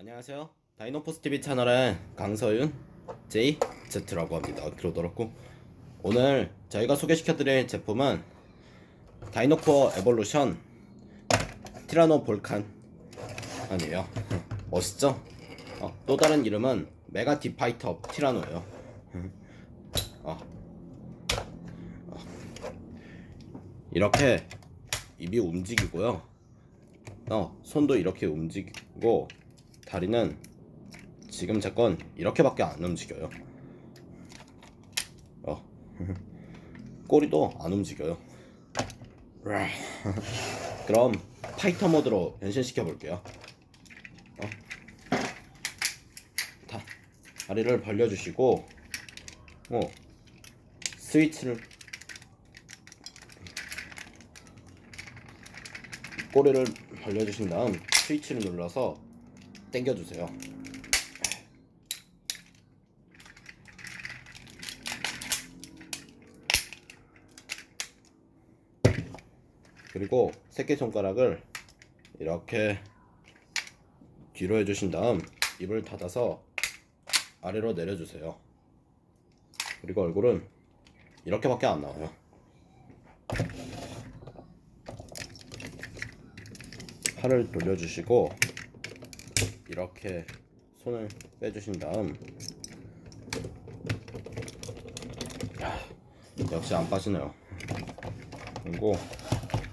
안녕하세요. 다이노포스 TV 채널의 강서윤 J Z라고 합니다. 그러더라고. 오늘 저희가 소개시켜드릴 제품은 다이노코어 에볼루션 티라노 볼칸 아니에요. 멋있죠? 어, 또 다른 이름은 메가 디파이터 티라노예요. 어. 어. 이렇게 입이 움직이고요. 어, 손도 이렇게 움직이고 다리는 지금 제 건 이렇게밖에 안 움직여요. 어. 꼬리도 안 움직여요. 그럼 파이터 모드로 변신시켜 볼게요. 어. 다 다리를 벌려주시고, 어, 스위치를 꼬리를 벌려주신 다음 스위치를 눌러서 당겨주세요. 그리고 새끼손가락을 이렇게 뒤로 해주신 다음 입을 닫아서 아래로 내려주세요. 그리고 얼굴은 이렇게밖에 안 나와요. 팔을 돌려주시고 이렇게 손을 빼주신 다음 야, 역시 안 빠지네요. 그리고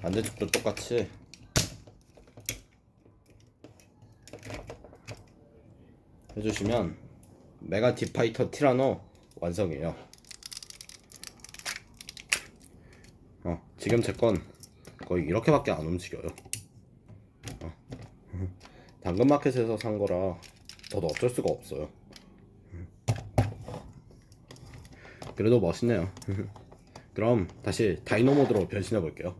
반대쪽도 똑같이 해주시면 메가 디파이터 티라노 완성이에요. 어, 지금 제 건 거의 이렇게밖에 안 움직여요. 당근마켓에서 산 거라 저도 어쩔 수가 없어요. 그래도 멋있네요. 그럼 다시 다이노 모드로 변신해 볼게요.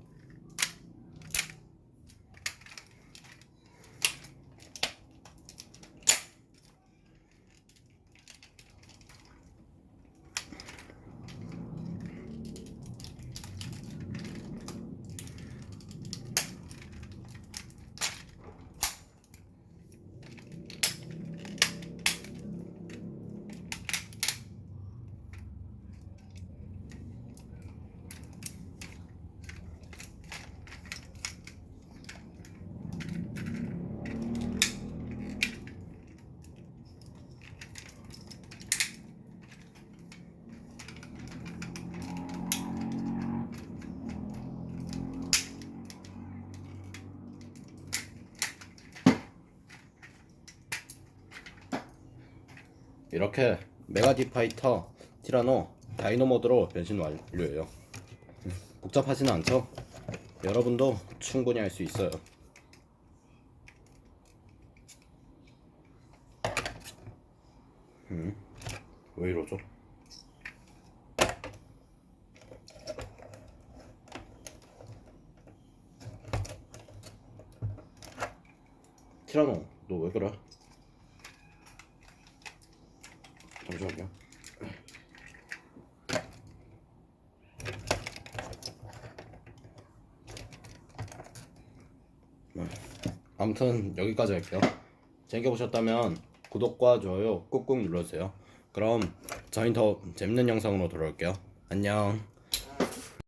이렇게 메가디파이터 티라노 다이노 모드로 변신 완료예요. 복잡하지는 않죠? 여러분도 충분히 할 수 있어요. 음, 왜 이러죠? 티라노, 너 왜 그래? 잠시만요. 네. 아무튼 여기까지 할게요. 재밌게 보셨다면 구독과 좋아요 꾹꾹 눌러주세요. 그럼 저희 더 재밌는 영상으로 돌아올게요. 안녕.